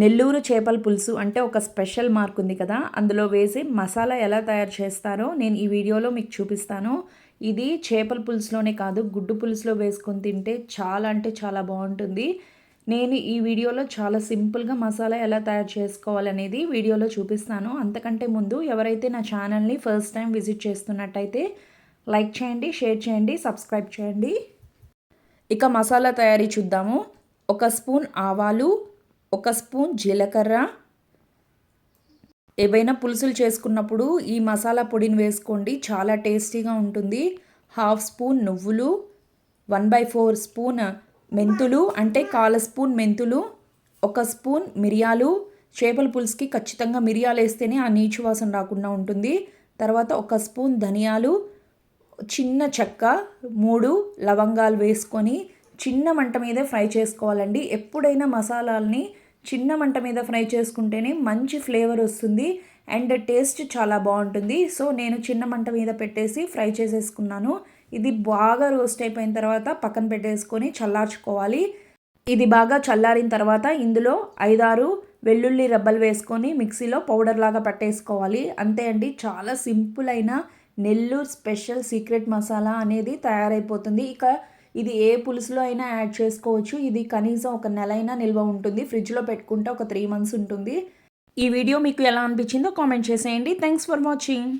నెల్లూరు చేపల పులుసు అంటే ఒక స్పెషల్ మార్క్ ఉంది కదా అందులో వేసి మసాలా ఎలా తయారు చేస్తారో నేను ఈ వీడియోలో మీకు చూపిస్తాను. ఇది చేపల పులుసులోనే కాదు గుడ్డు పులుసులో వేసుకొని తింటే చాలా అంటే చాలా బాగుంటుంది. నేను ఈ వీడియోలో చాలా సింపుల్గా మసాలా ఎలా తయారు చేసుకోవాలనేది వీడియోలో చూపిస్తాను. అంతకంటే ముందు ఎవరైతే నా ఛానల్ని ఫస్ట్ టైం విజిట్ చేస్తున్నట్టయితే లైక్ చేయండి షేర్ చేయండి సబ్స్క్రైబ్ చేయండి. ఇక మసాలా తయారీ చూద్దాము. ఒక స్పూన్ ఆవాలు ఒక స్పూన్ జీలకర్ర. ఏవైనా పులుసులు చేసుకున్నప్పుడు ఈ మసాలా పొడిని వేసుకోండి. చాలా టేస్టీగా ఉంటుంది. హాఫ్ స్పూన్ నువ్వులు వన్ బై ఫోర్ స్పూన్ మెంతులు అంటే కాల స్పూన్ మెంతులు ఒక స్పూన్ మిరియాలు. చేపల పులుసుకి ఖచ్చితంగా మిరియాలు వేస్తేనే ఆ నీచు వాసన రాకుండా ఉంటుంది. తర్వాత ఒక స్పూన్ ధనియాలు చిన్న చెక్క మూడు లవంగాలు వేసుకొని చిన్న మంట మీదే ఫ్రై చేసుకోవాలండి. ఎప్పుడైనా మసాలాల్ని చిన్న మంట మీద ఫ్రై చేసుకుంటేనే మంచి ఫ్లేవర్ వస్తుంది అండ్ టేస్ట్ చాలా బాగుంటుంది. సో నేను చిన్న మంట మీద పెట్టేసి ఫ్రై చేసేసుకున్నాను. ఇది బాగా రోస్ట్ అయిపోయిన తర్వాత పక్కన పెట్టేసుకొని చల్లార్చుకోవాలి. ఇది బాగా చల్లారిన తర్వాత ఇందులో ఐదారు వెల్లుల్లి రబ్బలు వేసుకొని మిక్సీలో పౌడర్ లాగా పట్టేసుకోవాలి. అంతే అండి చాలా సింపుల్ అయిన నెల్లూరు స్పెషల్ సీక్రెట్ మసాలా అనేది తయారైపోతుంది. ఇక ఇది ఏ పులుసులో అయినా యాడ్ చేసుకోవచ్చు. ఇది కనీసం ఒక నెల అయినా నిల్వ ఉంటుంది. ఫ్రిడ్జ్లో పెట్టుకుంటే ఒక త్రీ మంత్స్ ఉంటుంది. ఈ వీడియో మీకు ఎలా అనిపించిందో కామెంట్ చేసేయండి. Thanks for watching.